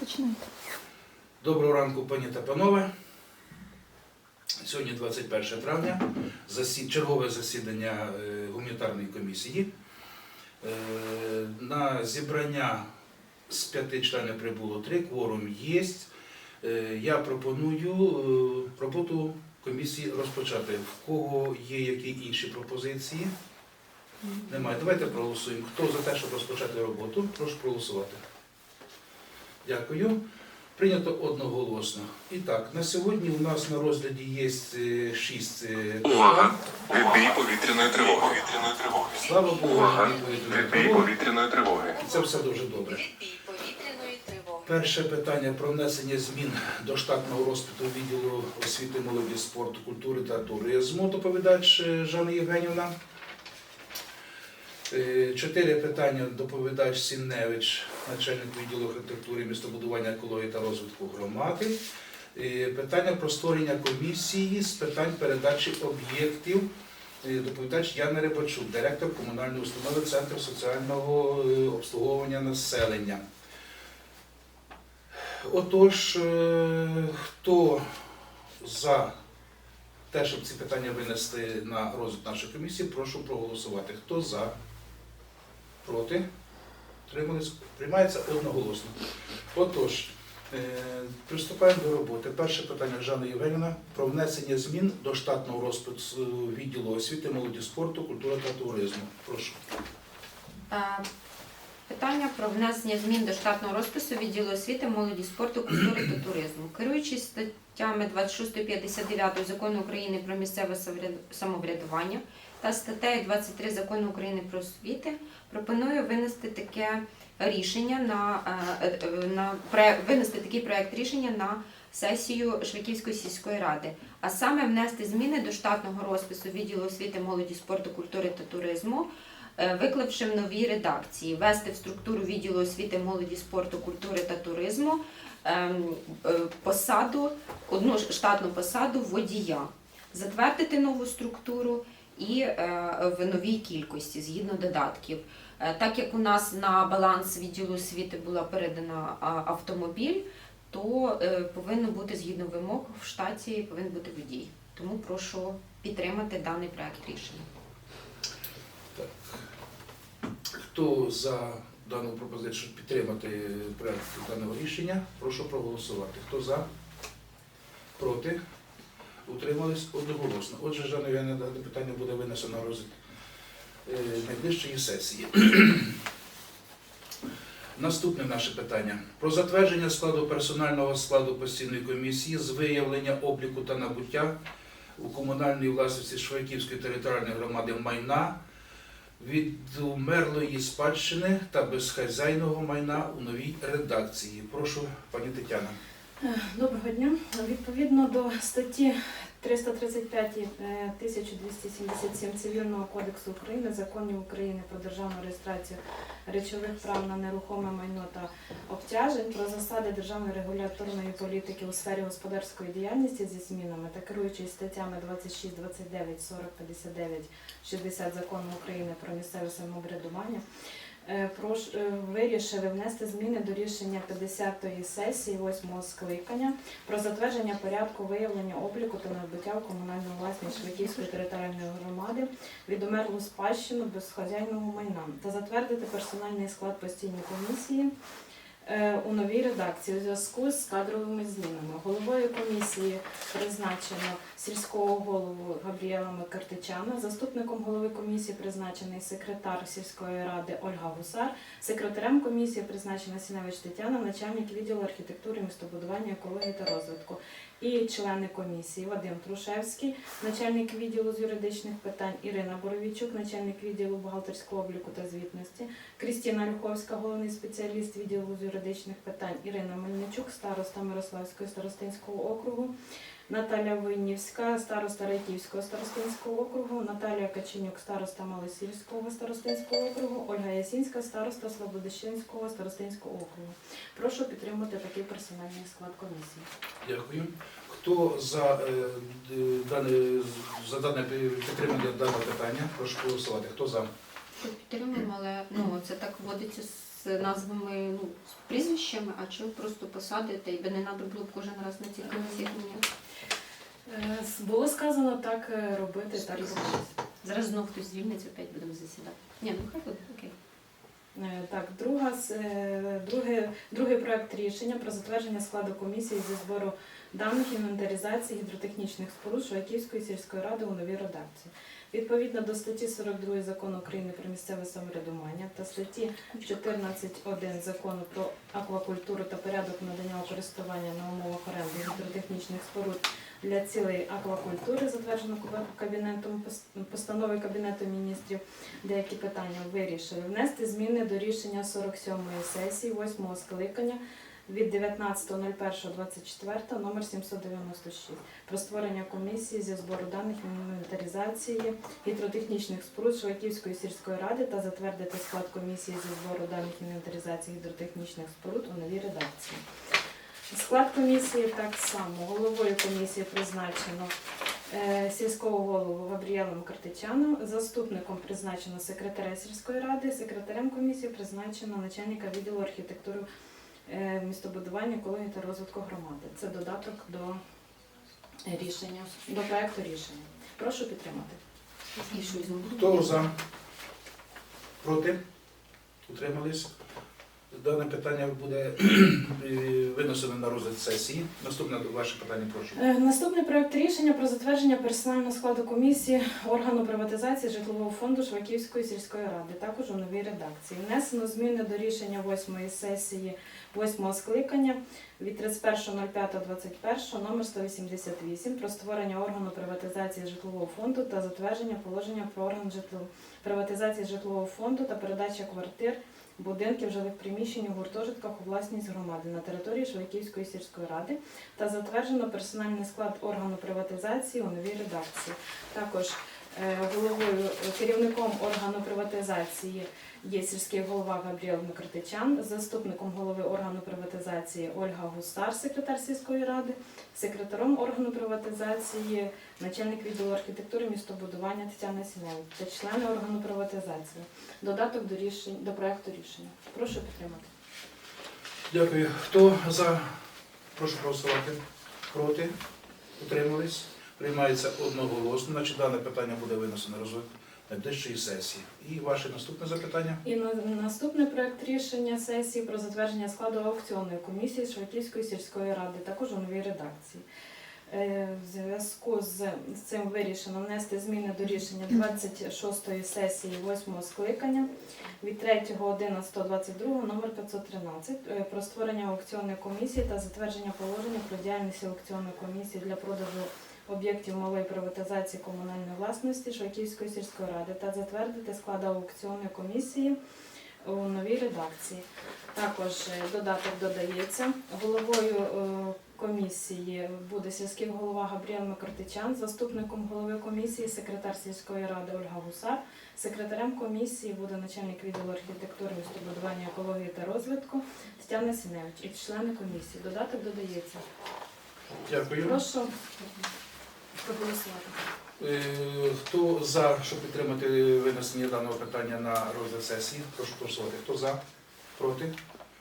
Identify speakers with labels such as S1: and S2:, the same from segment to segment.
S1: Починайте.
S2: Доброго ранку, пані та панове. Сьогодні 21 травня, чергове засідання е, гуманітарної комісії. Е, На зібрання з п'яти членів прибуло три, кворум є. Е, Я пропоную роботу комісії розпочати. В кого є які інші пропозиції? Немає. Давайте проголосуємо. Хто за те, щоб розпочати роботу, прошу проголосувати. Дякую. Прийнято одноголосно. І так, на сьогодні у нас на розгляді є е, шість е,
S3: Увага! Відбій повітряної тривоги. Повітряної тривоги.
S2: Слава Богу,
S3: Увага! Відбій повітряної тривоги.
S2: Це все дуже добре. Перше питання про внесення змін до штатного розпиту відділу освіти, молоді, спорту, культури та туризму. Доповідач е, Жанна Євгенівна. Чотири питання доповідач Сінневич, начальник відділу архітектури, містобудування, екології та розвитку громади. Е, Питання про створення комісії з питань передачі об'єктів. Е, Доповідач Яна Рибачук, директор комунальної установи Центр соціального е, обслуговування населення. Отож, хто за те, щоб ці питання винести на розгляд нашої комісії, прошу проголосувати. Хто за? Проти? Тримались? Приймається одноголосно. Отож, е, приступаємо до роботи. Перше питання Жанна Євгенівна про внесення змін до штатного розпису відділу освіти, молоді, спорту, культури та туризму. Прошу.
S4: Е, Питання про внесення змін до штатного розпису відділу освіти, молоді, спорту, культури та туризму. Керуючись статтями 26-59 закону України про місцеве самоврядування та статтею 23 закону України про освіти, пропоную винести таке рішення на, е, е, на винести такий проект рішення на сесію Швидківської сільської ради, а саме внести зміни до штатного розпису відділу освіти, молоді, спорту, культури та туризму е, виклавши в новій редакції, ввести в структуру відділу освіти, молоді, спорту, культури та туризму ем, посаду, одну штатну посаду водія, затвердити нову структуру і е, в новій кількості згідно додатків. Е, Так як у нас на баланс відділу освіти була передана автомобіль, то е, повинно бути згідно вимог в штаті повинен бути водій. Тому прошу підтримати даний проект рішення.
S2: Так. Хто за дану пропозицію, щоб підтримати проект даного рішення, прошу проголосувати. Хто за? Проти? Утримались одноголосно. Отже, Жанна Євгенівна, дане питання буде винесено на розгляд е, найближчої сесії. Наступне наше питання. Про затвердження складу персонального складу постійної комісії з виявлення обліку та набуття у комунальній власності Швайківської територіальної громади майна від умерлої спадщини та безхазяйного майна у новій редакції. Прошу, пані Тетяна.
S1: Доброго дня. Відповідно до статті 335 е, 1277 Цивільного кодексу України, законів України про державну реєстрацію речових прав на нерухоме майно та обтяжень, про засади державної регуляторної політики у сфері господарської діяльності зі змінами та керуючись статтями 26, 29, 40, 59, 60 закону України про місцеве самоврядування, Е, е, вирішили внести зміни до рішення 50-ї сесії 8-го скликання про затвердження порядку виявлення обліку та набуття в комунальну власність Швидківської територіальної громади від умерлу спадщину безхазяйного майна та затвердити персональний склад постійної комісії е, у новій редакції у зв'язку з кадровими змінами. Головою комісії призначено сільського голову Габріела Микартичана, заступником голови комісії призначений секретар сільської ради Ольга Гусар, секретарем комісії призначена Сіневич Тетяна, начальник відділу архітектури, містобудування, екології та розвитку. І члени комісії Вадим Трушевський, начальник відділу з юридичних питань, Ірина Боровічук, начальник відділу бухгалтерського обліку та звітності, Крістіна Люховська, головний спеціаліст відділу з юридичних питань, Ірина Мельничук, староста Мирославського старостинського округу, Наталя Виннівська, староста Райківського старостинського округу, Наталія Каченюк, староста Малосільського старостинського округу, Ольга Ясінська, староста Слободищенського старостинського округу. Прошу підтримати такий персональний склад комісії.
S2: Дякую. Хто за, е, дане, за дане підтримання даного питання, прошу голосувати. Хто за?
S4: Підтримуємо, але ну це так вводиться
S5: з назвами, ну, з прізвищами, а чи ви просто посадите, і би не треба було б кожен раз на ці комісії міняти?
S1: Е, с- Було сказано так е, робити, так робити.
S5: Зараз знов хтось звільниться, опять будемо засідати. Ні, ну хай буде, окей.
S1: Е, Так, друга, з- е, друге, другий проект рішення про затвердження складу комісії зі збору даних інвентаризації гідротехнічних споруд Швайківської сільської ради у новій редакції. Відповідно до статті 42 закону України про місцеве самоврядування та статті 14.1 закону про аквакультуру та порядок надання користування на умовах оренди гідротехнічних споруд для цілей аквакультури, затверджено Кабінетом постанови Кабінету міністрів деякі питання вирішили. Внести зміни до рішення 47-ї сесії 8-го скликання від 19.01.24 номер 796 про створення комісії зі збору даних інвентаризації гідротехнічних споруд Швайківської сільської ради та затвердити склад комісії зі збору даних інвентаризації гідротехнічних споруд у новій редакції. Склад комісії так само. Головою комісії призначено е, сільського голову Габріелом Картичаном, заступником призначено секретаря сільської ради, секретарем комісії призначено начальника відділу архітектури, містобудування, екології та розвитку громади. Це додаток до рішення, до проекту рішення. Прошу підтримати.
S2: Хто за? Проти? Утримались? Дане питання буде е, винесено на розгляд сесії. Наступне ваше питання, прошу.
S1: Е, Наступний проект рішення про затвердження персонального складу комісії органу приватизації житлового фонду Шваківської сільської ради, також у новій редакції. Внесено зміни до рішення 8 сесії 8 скликання від 31.05.21 номер 188 про створення органу приватизації житлового фонду та затвердження положення про орган житло... приватизації житлового фонду та передача квартир будинків жилих приміщень у гуртожитках у власність громади на території Швейківської сільської ради та затверджено персональний склад органу приватизації у новій редакції. Також головою е, керівником органу приватизації є сільський голова Габріел Микритичан, заступником голови органу приватизації Ольга Густар, секретар сільської ради, секретаром органу приватизації, начальник відділу архітектури містобудування Тетяна Сіневич та члени органу приватизації. Додаток до рішень до проекту рішення. Прошу підтримати.
S2: Дякую. Хто за? Прошу голосувати. Проти? Утримались? Приймається одноголосно. Значить, дане питання буде винесено на розгляд найближчої сесії. І ваше наступне запитання?
S1: І на наступний проект рішення сесії про затвердження складу аукціонної комісії Шваківської сільської ради, також у новій редакції. Е, В зв'язку з з цим вирішено внести зміни до рішення 26-ї сесії 8-го скликання від 3.11.22 номер 513 е, про створення аукціонної комісії та затвердження положення про діяльність аукціонної комісії для продажу об'єктів малої приватизації комунальної власності Швайківської сільської ради та затвердити склад аукціонної комісії у новій редакції. Також е, додаток додається. Головою е, комісії буде сільський голова Габріел Микротичан, заступником голови комісії секретар сільської ради Ольга Гусар, секретарем комісії буде начальник відділу архітектури, містобудування, екології та розвитку Тетяна Сіневич і члени комісії. Додаток додається.
S2: Дякую.
S1: Прошу проголосувати.
S2: Е, Хто за, щоб підтримати винесення даного питання на розгляд сесії? Прошу голосувати. Хто за? Проти?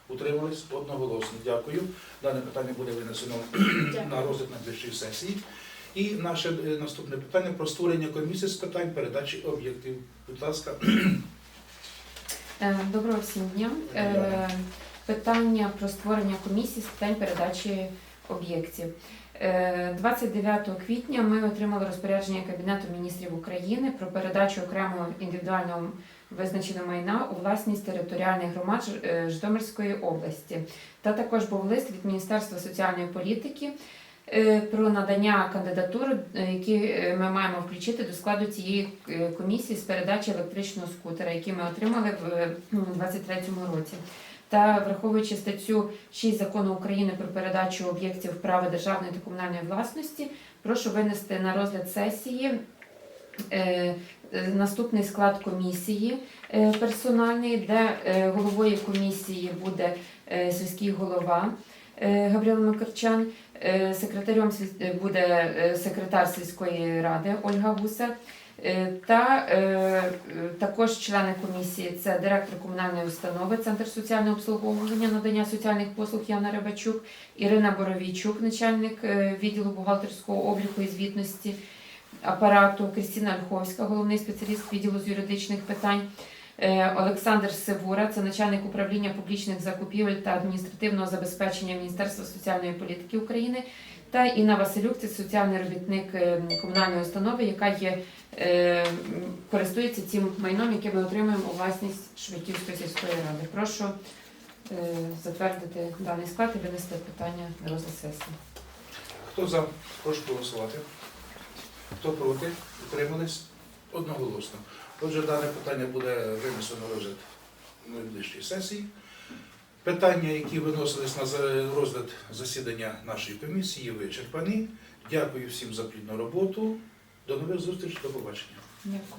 S2: Утримались? Одноголосно. Дякую. Дане питання буде винесено на розгляд найближчої сесії. І наше е, наступне питання про створення комісії з питань передачі об'єктів. Будь ласка,
S5: Е, Доброго всім дня. Питання про створення комісії з питань передачі об'єктів. Е, 29 квітня ми отримали розпорядження Кабінету міністрів України про передачу окремого індивідуального визначеного майна у власність територіальних громад е, Житомирської області. Та також був лист від Міністерства соціальної політики е, про надання кандидатур, е, які е, ми маємо включити до складу цієї е, комісії з передачі електричного скутера, який ми отримали в 2023 році. Та враховуючи статтю 6 закону України про передачу об'єктів права державної та комунальної власності, прошу винести на розгляд сесії е, е, наступний склад комісії е, персональний, де головою комісії буде сільський голова Габріел Макарчан, секретарем буде секретар сільської ради Ольга Гуса, Та е, е, також члени комісії це директор комунальної установи, Центр соціального обслуговування, надання соціальних послуг Яна Рибачук, Ірина Боровійчук, начальник е, відділу бухгалтерського обліку і звітності апарату, Крістіна Ольховська, головний спеціаліст відділу з юридичних питань. Е, Олександр Сивура, це начальник управління публічних закупівель та адміністративного забезпечення Міністерства соціальної політики України, та Інна Василюк, це соціальний робітник е, комунальної установи, яка є е, користується цим майном, яке ми отримуємо у власність Швидківської сільської ради. Прошу затвердити даний склад і винести питання на розгляд сесії.
S2: Хто за? Прошу голосувати. Хто проти? Утримались? Одноголосно. Отже, дане питання буде винесено на розгляд найближчої сесії. Питання, які виносились на розгляд засідання нашої комісії, вичерпані. Дякую всім за плідну роботу. До нових зустрічей, до побачення.
S5: Дякую.